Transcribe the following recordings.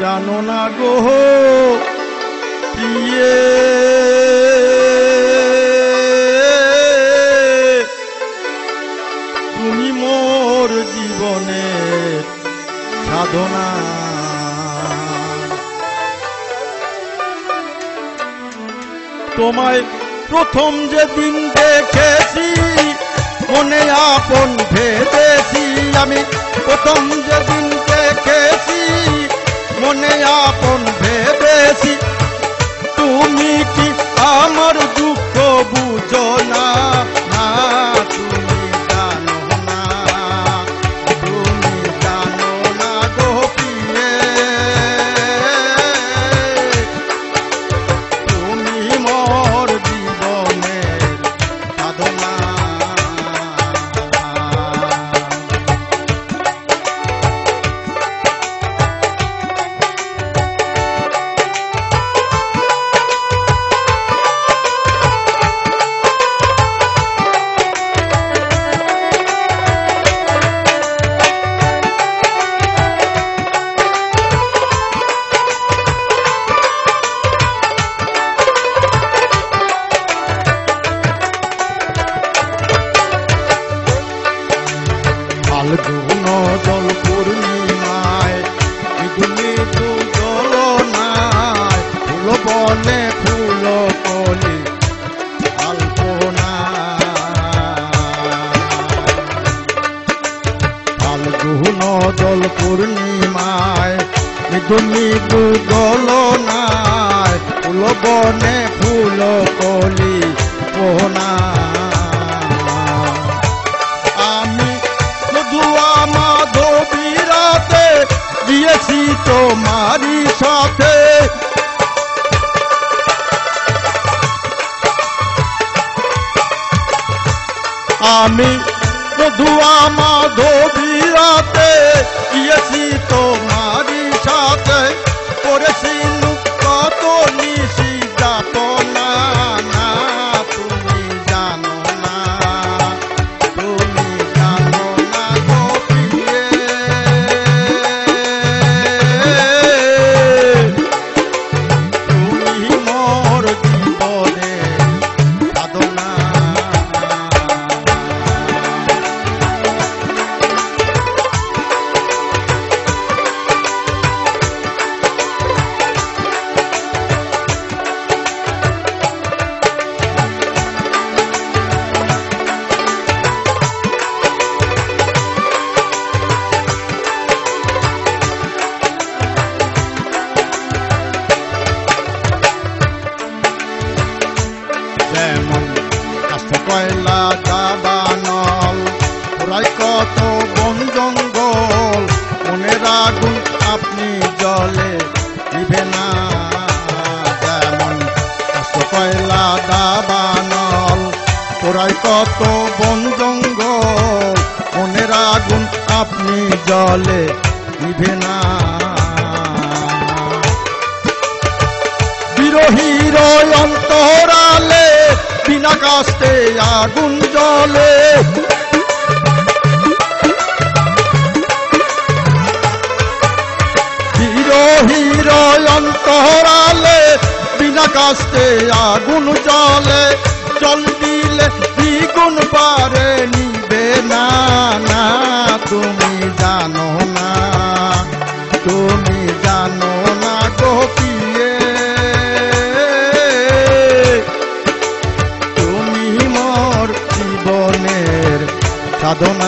জানো না গো তুমি মোর জীবনে সাধনা। তোমায় প্রথম যেদিন দেখেছি মনে আপন ভেবেছি। আমি প্রথম যেদিন দেখেছি মনে আপন ভেবেছি তুমি কি আমার দুঃখ বুঝো না? ফুল বনে ফুল কলি পোনা আমি মধুয়া মাধবীরাতে দিয়েছি তোমারই সাথে। আমি মধুয়া মাধবীরাতে দিয়েছি কয়লা দাবানল ওরাই কত বন জঙ্গল মনের আগুন আপনি জলে দিবে না। যেমন কয়লা দাবানল ওরাই কত বন জঙ্গল মনের আগুন আপনি জলে দিবে না। বিরোহীর অন্তরালে বিনা কাস্তে আগুন জলে বিরোহীর অন্তরালে বিনা কাস্তে আগুন জলে জল সাধনা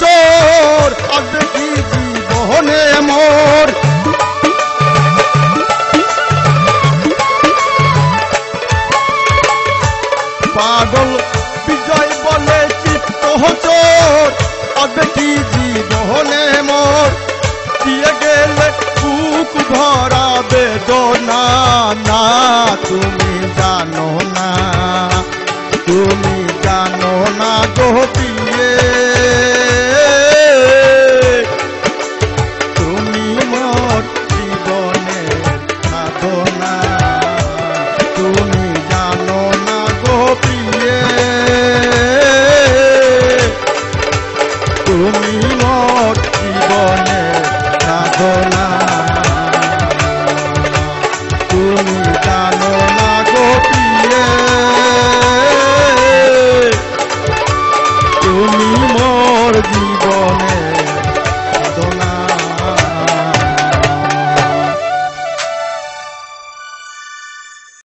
চোর জীবনে মোর। পাগল বিজয় বলে চিত্ত চোর আসবে কি জীবনে মোর। দিয়ে গেলে বুক ভরা বেদনা না তুমি